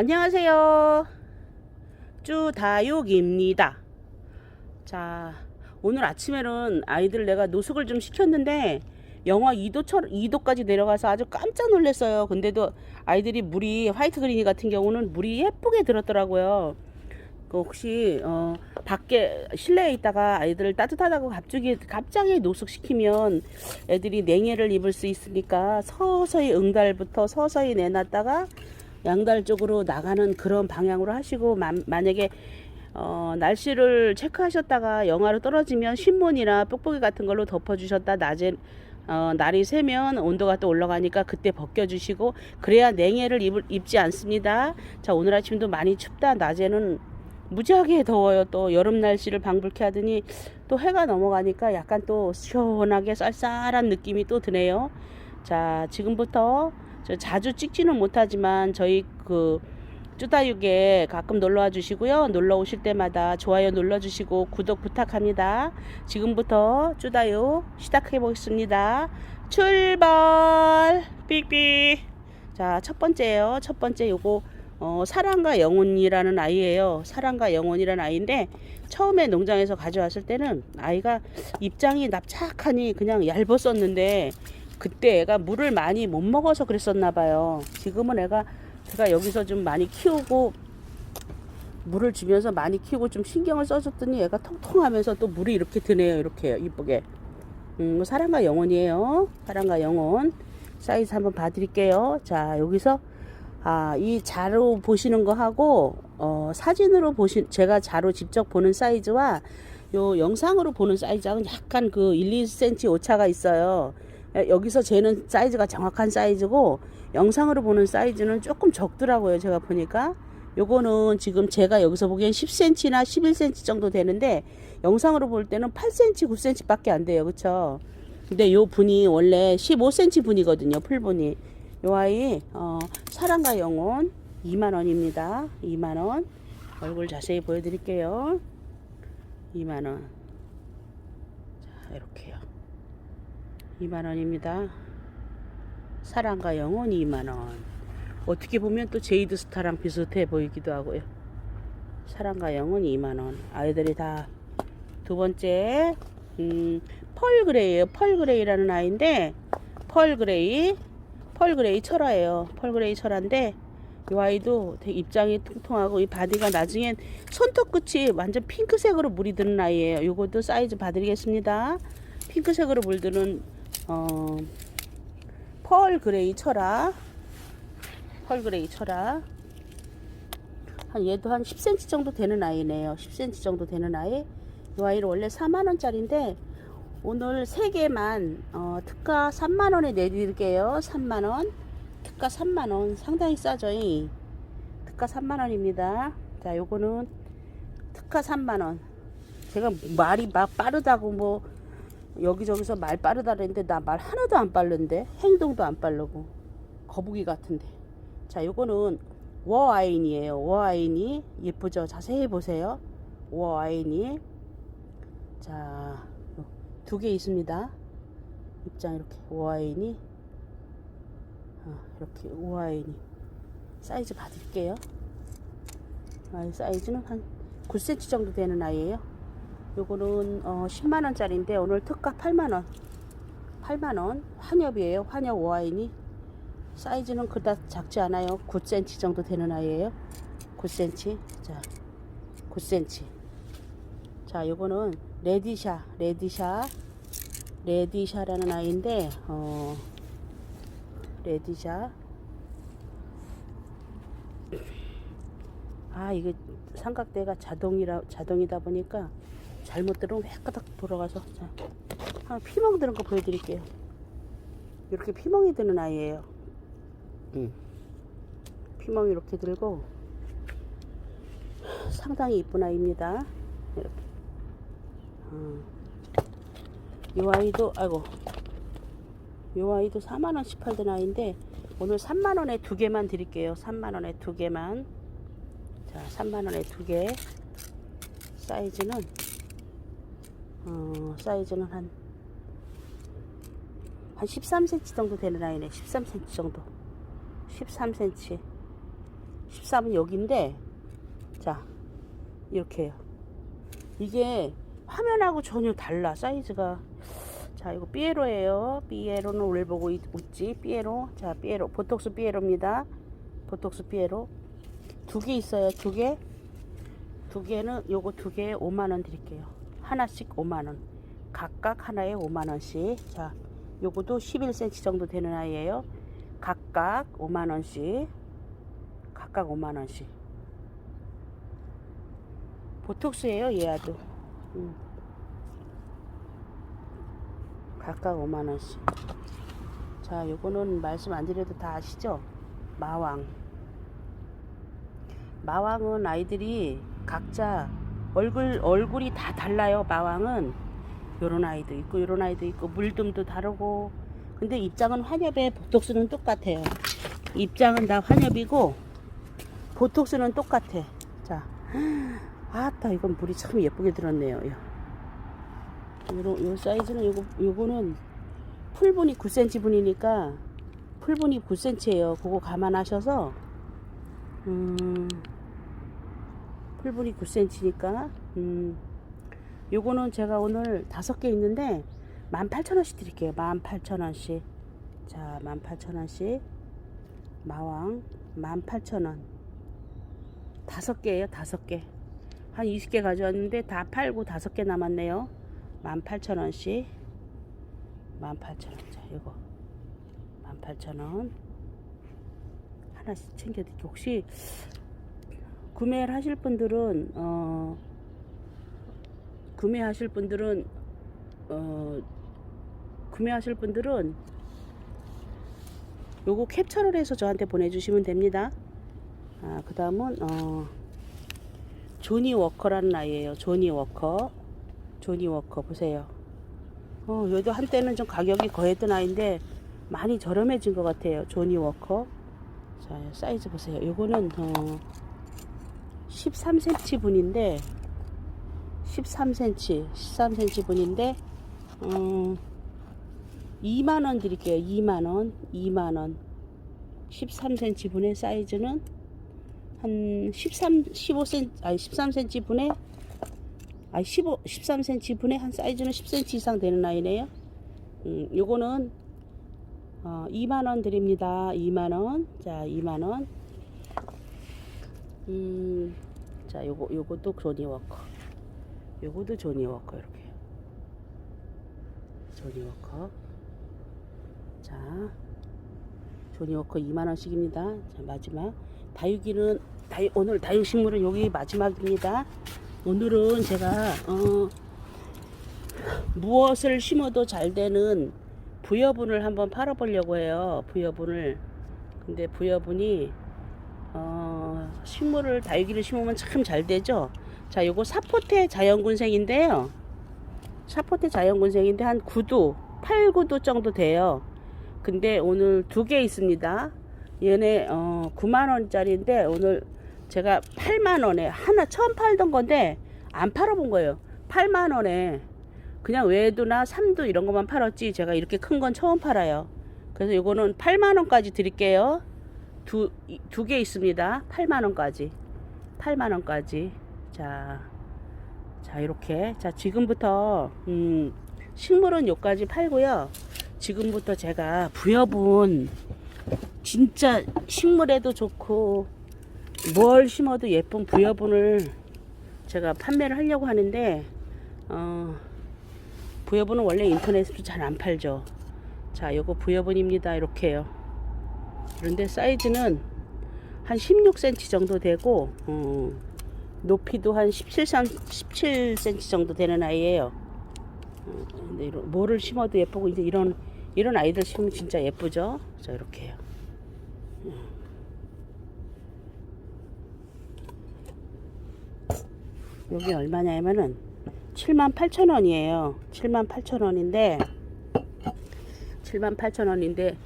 안녕하세요. 쭈다육입니다. 자, 오늘 아침에는 아이들 내가 노숙을 좀 시켰는데 영하 2도처럼 2도까지 내려가서 아주 깜짝 놀랐어요. 근데도 아이들이 물이 화이트 그린이 같은 경우는 물이 예쁘게 들었더라고요. 그 혹시 어 밖에 실내에 있다가 아이들을 따뜻하다고 갑자기 갑자기 노숙시키면 애들이 냉해를 입을 수 있으니까 서서히 응달부터 서서히 내놨다가 양달 쪽으로 나가는 그런 방향으로 하시고 만, 만약에 어, 날씨를 체크하셨다가 영하로 떨어지면 신문이나 뽁뽁이 같은 걸로 덮어주셨다 낮에 어, 날이 새면 온도가 또 올라가니까 그때 벗겨주시고 그래야 냉해를 입을, 입지 않습니다. 자 오늘 아침도 많이 춥다 낮에는 무지하게 더워요. 또 여름 날씨를 방불케 하더니 또 해가 넘어가니까 약간 또 시원하게 쌀쌀한 느낌이 또 드네요. 자 지금부터 저 자주 찍지는 못하지만 저희 그 쭈다육에 가끔 놀러와 주시고요. 놀러 오실 때마다 좋아요 눌러 주시고 구독 부탁합니다. 지금부터 쭈다육 시작해 보겠습니다. 출발! 삑삑! 자, 첫 번째요. 첫 번째 요거 어, 사랑과 영혼이라는 아이예요. 사랑과 영혼이라는 아이인데 처음에 농장에서 가져왔을 때는 아이가 입장이 납작하니 그냥 얇았었는데 그때 애가 물을 많이 못 먹어서 그랬었나 봐요. 지금은 애가 제가 여기서 좀 많이 키우고 물을 주면서 많이 키우고 좀 신경을 써줬더니 애가 통통하면서 또 물이 이렇게 드네요. 이렇게 이쁘게. 음, 사랑과 영혼이에요. 사랑과 영혼. 사이즈 한번 봐드릴게요. 자, 여기서 아, 이 자로 보시는 거 하고 어, 사진으로 보신 제가 자로 직접 보는 사이즈와 요 영상으로 보는 사이즈하고는 약간 그 1, 2cm 오차가 있어요. 여기서 재는 사이즈가 정확한 사이즈고 영상으로 보는 사이즈는 조금 적더라고요. 제가 보니까 요거는 지금 제가 여기서 보기엔 10cm나 11cm 정도 되는데 영상으로 볼 때는 8cm, 9cm 밖에 안 돼요. 그쵸? 근데 요 분이 원래 15cm 분이거든요. 풀분이. 요 아이 어, 사랑과 영혼 2만원입니다. 2만원 얼굴 자세히 보여드릴게요. 2만원 자 이렇게요. 2만원입니다. 사랑과 영혼 2만원 어떻게 보면 또 제이드 스타랑 비슷해 보이기도 하고요. 사랑과 영혼 2만원 아이들이 다 두 번째 음, 펄 그레이예요. 펄 그레이라는 아이인데 펄 그레이 펄 그레이 철화예요. 펄 그레이 철화인데 이 아이도 입장이 통통하고 이 바디가 나중엔 손톱 끝이 완전 핑크색으로 물이 드는 아이예요. 요것도 사이즈 봐드리겠습니다. 핑크색으로 물드는 어, 펄 그레이 철화 펄 그레이 철화 한 얘도 한 10cm 정도 되는 아이네요. 10cm 정도 되는 아이. 이 아이는 원래 4만원짜리인데 오늘 3개만 어, 특가 3만원에 내드릴게요. 3만원. 특가 3만원. 상당히 싸죠. 이. 특가 3만원입니다. 자, 요거는 특가 3만원. 제가 말이 막 빠르다고 뭐 여기저기서 말 빠르다 그랬는데 나 말 하나도 안 빠른데 행동도 안 빠르고 거북이 같은데. 자 요거는 워아인이에요. 워아인이 예쁘죠? 자세히 보세요. 워아인이. 자두 개 있습니다. 입장 이렇게. 워아인이. 어, 이렇게 워아인이. 사이즈 봐드릴게요. 아이 사이즈는 한 9cm 정도 되는 아이예요 요거는 어 10만원짜리인데 오늘 특가 8만원. 8만원. 환엽이에요. 환엽 와인이. 사이즈는 그닥 작지 않아요. 9cm 정도 되는 아이예요. 9cm 자 9cm 자 요거는 레디샤 레디샤. 레디샤라는 아이인데 어 레디샤. 아 이게 삼각대가 자동이라 자동이다 보니까 잘못 들으면 획가닥 돌아가서 자, 한 피멍 드는 거 보여드릴게요. 이렇게 피멍이 드는 아이예요. 음. 피멍이 이렇게 들고 상당히 이쁜 아이입니다. 이렇게. 어. 이 아이도 아이고 이 아이도 4만 원씩 팔던 아이인데 오늘 3만 원에 두 개만 드릴게요. 3만 원에 두 개만. 자, 3만 원에 두 개. 사이즈는 어, 사이즈는 한, 한 13cm 정도 되는 아이네. 13cm 정도. 13cm. 13은 여기인데 자 이렇게요. 이게 화면하고 전혀 달라 사이즈가. 자 이거 삐에로예요. 삐에로는 오늘 보고 있- 있지? 삐에로. 자 삐에로. 보톡스 삐에로입니다. 보톡스 삐에로. 두 개 있어요 두 개. 두 개는 요거 두 개에 5만원 드릴게요 하나씩 5만원. 각각 하나에 5만원씩. 자 요거도 11cm 정도 되는 아이예요. 각각 5만원씩. 각각 5만원씩. 보톡스예요 얘야도 음. 각각 5만원씩. 자 요거는 말씀 안 드려도 다 아시죠? 마왕. 마왕은 아이들이 각자 얼굴 얼굴이 다 달라요 마왕은. 요런 아이도 있고 요런 아이도 있고 물듬도 다르고. 근데 입장은 환엽에 보톡스는 똑같아요. 입장은 다 환엽이고 보톡스는 똑같아. 자 아따 이건 물이 참 예쁘게 들었네요 요, 요런 요 사이즈는 요거 요거는 풀분이 9cm 분이니까 풀분이 9cm예요. 그거 감안하셔서 음 풀분이 9cm니까 음. 요거는 제가 오늘 다섯 개 있는데 18,000원씩 드릴게요. 18,000원씩. 자 18,000원씩. 마왕 18,000원. 다섯 개예요 다섯 개한 20개 가져왔는데 다 팔고 다섯 개 남았네요. 18,000원씩. 18,000원. 자 요거. 18,000원. 하나씩 챙겨드릴게요. 혹시 구매를 하실 분들은 어 구매하실 분들은 어 구매하실 분들은 요거 캡처를 해서 저한테 보내주시면 됩니다. 아, 그 다음은 어 조니 워커라는 아이예요. 조니 워커, 조니 워커 보세요. 어 얘도 한때는 좀 가격이 거했던 아이인데 많이 저렴해진 것 같아요. 조니 워커. 자 사이즈 보세요. 요거는 어 13cm 분인데 13cm 13cm 분인데 음, 2만원 드릴게요. 2만원 2만원. 13cm 분의 사이즈는 한 13, 15cm 아니 13cm 분의 아니 15, 13cm 분의 한 사이즈는 10cm 이상 되는 아이네요. 음, 요거는 어, 2만원 드립니다. 2만원. 자 2만원 음, 자, 요거, 요것도 조니 워커. 요것도 조니 워커, 이렇게. 조니 워커. 자, 조니 워커 2만원씩입니다. 자, 마지막. 다육이는, 다육, 오늘 다육식물은 여기 마지막입니다. 오늘은 제가, 어, 무엇을 심어도 잘 되는 부여분을 한번 팔아보려고 해요. 부여분을. 근데 부여분이 어, 식물을 다육이를 심으면 참 잘 되죠. 자, 요거 사포테 자연군생인데요. 사포테 자연군생인데 한 9도, 8, 9도 정도 돼요. 근데 오늘 두 개 있습니다. 얘네 어, 9만 원짜리인데 오늘 제가 8만 원에 하나 처음 팔던 건데 안 팔아본 거예요. 8만 원에 그냥 외도나 삼도 이런 것만 팔았지 제가 이렇게 큰 건 처음 팔아요. 그래서 요거는 8만 원까지 드릴게요. 두 두 개 있습니다. 8만 원까지. 8만 원까지. 자. 자, 이렇게. 자, 지금부터 음, 식물은 요까지 팔고요. 지금부터 제가 부여분 진짜 식물에도 좋고 뭘 심어도 예쁜 부여분을 제가 판매를 하려고 하는데 어, 부여분은 원래 인터넷으로 잘 안 팔죠. 자, 요거 부여분입니다. 이렇게요. 그런데 사이즈는 한 16cm 정도 되고 어, 높이도 한 17, 17cm 정도 되는 아이예요. 어, 근데 이런, 뭐를 심어도 예쁘고 이제 이런 이런 아이들 심으면 진짜 예쁘죠. 자 이렇게요. 여기 얼마냐면은 78,000원이에요. 78,000원인데 78,000원인데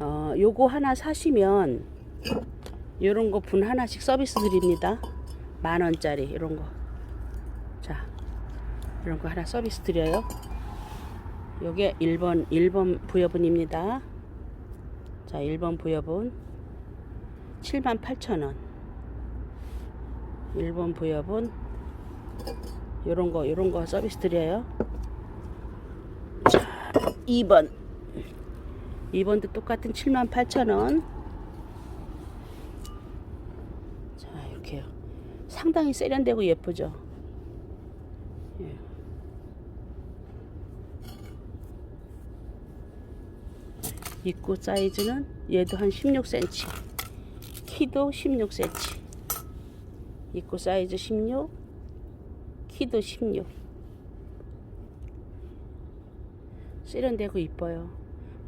어, 요거 하나 사시면 요런 거 분 하나씩 서비스 드립니다. 만 원짜리 이런 거. 자, 이런 거 하나 서비스 드려요. 요게 1번 1번 부여분입니다. 자, 1번 부여분 78,000원. 1번 부엽은 요런 거 요런 거 서비스 드려요. 자, 2번. 2번도 똑같은 78,000원. 자, 이렇게요. 상당히 세련되고 예쁘죠. 예. 입구 사이즈는 얘도 한 16cm. 키도 16cm. 입구 사이즈 16. 키도 16. 세련되고 이뻐요.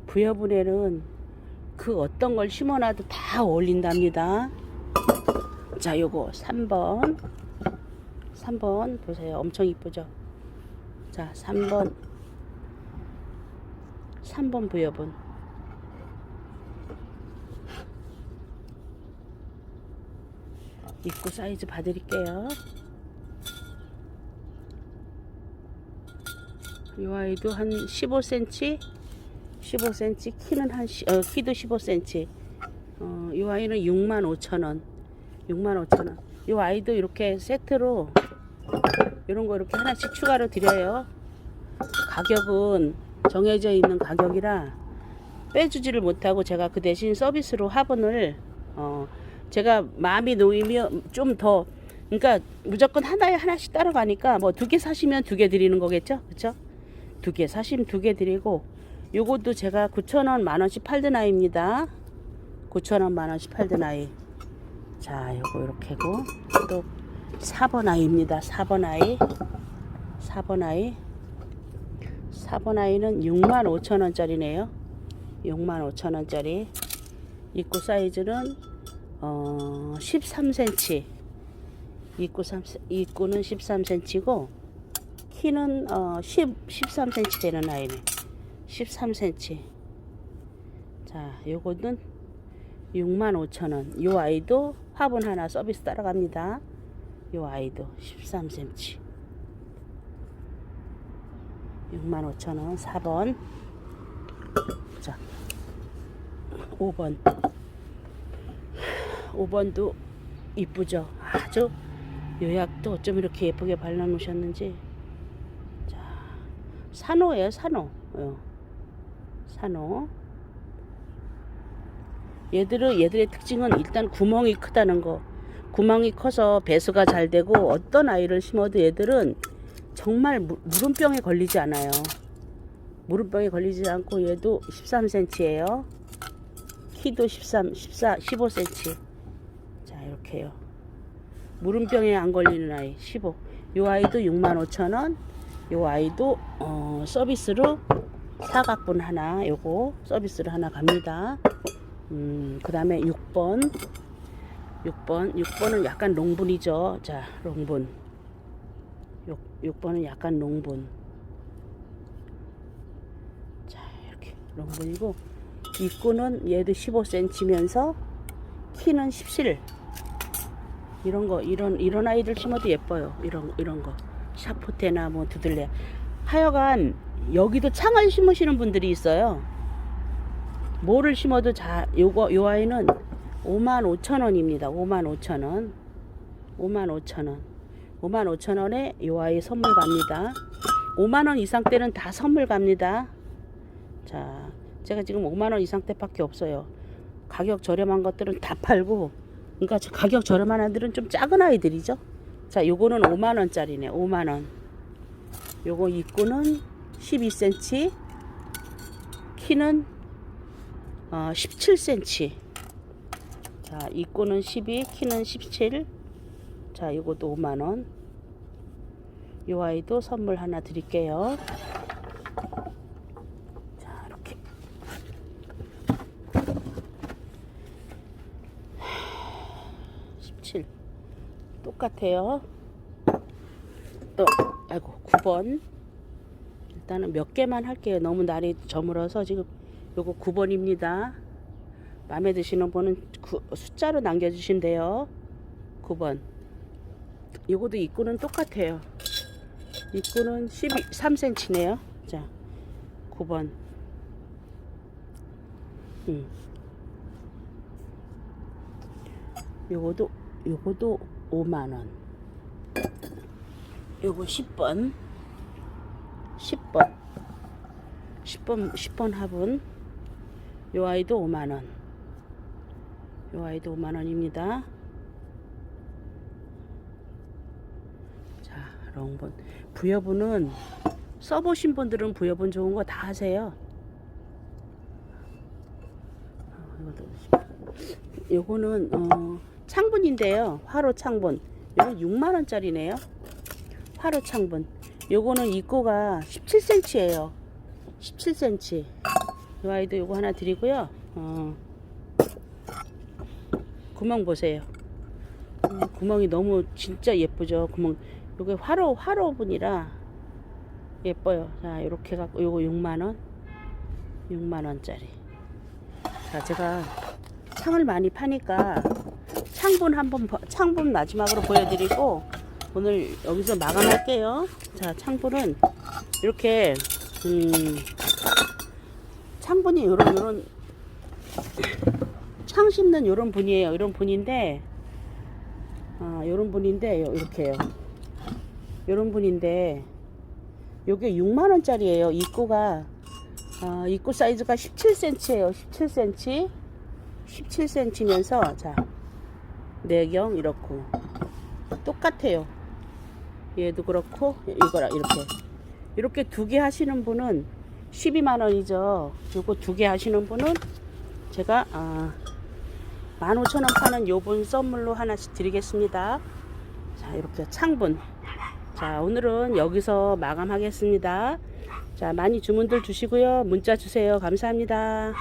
부여분에는 그 어떤 걸 심어놔도 다 어울린답니다. 자, 요거 3번. 3번 보세요. 엄청 이쁘죠? 자, 3번. 3번 부여분. 입구 사이즈 봐드릴게요. 이 아이도 한 15cm, 15cm, 키는 한, 시- 어, 키도 15cm. 어, 이 아이는 65,000원. 65,000원. 이 아이도 이렇게 세트로 이런 거 이렇게 하나씩 추가로 드려요. 가격은 정해져 있는 가격이라 빼주지를 못하고 제가 그 대신 서비스로 화분을 어, 제가 마음이 놓이면 좀 더 그러니까 무조건 하나에 하나씩 따라가니까 뭐 두 개 사시면 두 개 드리는 거겠죠 그쵸 두 개 사시면 두 개 드리고 요것도 제가 9,000원 만원씩 팔던 아이입니다. 9,000원 만원씩 팔던 아이. 자 요거 이렇게고 또 4번 아이입니다. 4번 아이. 4번 아이. 4번 아이는 65,000원짜리네요. 65,000원짜리. 입구 사이즈는 어 13cm 입구 3 입구는 13cm고 키는 어 10, 13cm 되는 아이네 13cm 자 요거는 65,000원. 요 아이도 화분 하나 서비스 따라갑니다. 요 아이도 13cm 65,000원 4번. 자 5번. 5번도 이쁘죠? 아주 요약도 어쩜 이렇게 예쁘게 발라 놓으셨는지. 자 산호예요 산호. 어. 산호. 얘들은 얘들의 특징은 일단 구멍이 크다는 거. 구멍이 커서 배수가 잘 되고 어떤 아이를 심어도 얘들은 정말 무- 무름병에 걸리지 않아요. 무름병에 걸리지 않고 얘도 13cm예요. 키도 13, 14, 15cm 자 이렇게요. 무름병에 안 걸리는 아이 15. 요 아이도 65,000원. 요 아이도 어, 서비스로 사각분 하나 요거 서비스로 하나 갑니다. 음, 그 다음에 6번. 6번. 6번은 약간 롱분이죠. 자, 롱분. 6, 6번은 약간 롱분. 자, 이렇게 롱분이고 입구는 얘도 15cm면서 키는 17. 이런 거 이런 이런 아이들 심어도 예뻐요. 이런 이런 거 샤포테나 뭐 두들레. 하여간 여기도 창을 심으시는 분들이 있어요. 뭐를 심어도 자 요거 요 아이는 5만 5천 원입니다. 5만 5천 원. 5만 5천 원. 5만 5천 원에 요 아이 선물 갑니다. 5만 원 이상 때는 다 선물 갑니다. 자, 제가 지금 5만 원 이상 때밖에 없어요. 가격 저렴한 것들은 다 팔고 그러니까 저 가격 저렴한 아이들은 좀 작은 아이들이죠. 자, 요거는 5만 원짜리네. 5만 원. 요거 입구는 12cm. 키는 어, 17cm. 자, 입구는 12, 키는 17. 자, 요것도 5만 원. 요 아이도 선물 하나 드릴게요. 자, 이렇게 17 똑같아요. 또 아이고 9번 일단은 몇 개만 할게요. 너무 날이 저물어서 지금 요거 9번입니다. 마음에 드시는 분은 구- 숫자로 남겨주시면 돼요. 9번 요거도 입구는 똑같아요. 입구는 12, 3cm네요. 자 9번 음. 요거도 요거도 5만원. 요거 10번. 10번. 10번, 10번 화분. 요 아이도 5만원. 요 아이도 5만원입니다. 자, 롱본. 부여분은 써보신 분들은 부여분 좋은 거 다 하세요. 어, 요거는 어, 창분인데요. 화로 창분. 요거 6만 원짜리네요. 화로 창분. 요거는 입고가 17cm예요. 17cm. 요 아이도 요거 하나 드리고요. 어, 구멍 보세요. 음, 구멍이 너무 진짜 예쁘죠. 구멍. 요게 화로 화로분이라 예뻐요. 자, 이렇게 갖고 요거 6만 원. 6만 원짜리. 자, 제가 창을 많이 파니까 창분 한번 버- 창분 마지막으로 보여드리고 오늘 여기서 마감할게요. 자, 창분은 이렇게 음, 창분이 요런 요런 창 심는 요런 분이에요. 요런 분인데 아, 요런 분인데 요- 이렇게요. 요런 분인데 요게 6만 원짜리예요. 입구가 아, 입구 사이즈가 17cm예요. 17cm. 17cm면서 자 내경 이렇고 똑같아요. 얘도 그렇고 이거랑 이렇게 이렇게 두 개 하시는 분은 12만 원이죠. 요거 두개 하시는 분은 제가 아 15,000원 파는 요분 선물로 하나씩 드리겠습니다. 자, 이렇게 창분. 자, 오늘은 여기서 마감하겠습니다. 자, 많이 주문들 주시고요. 문자 주세요. 감사합니다.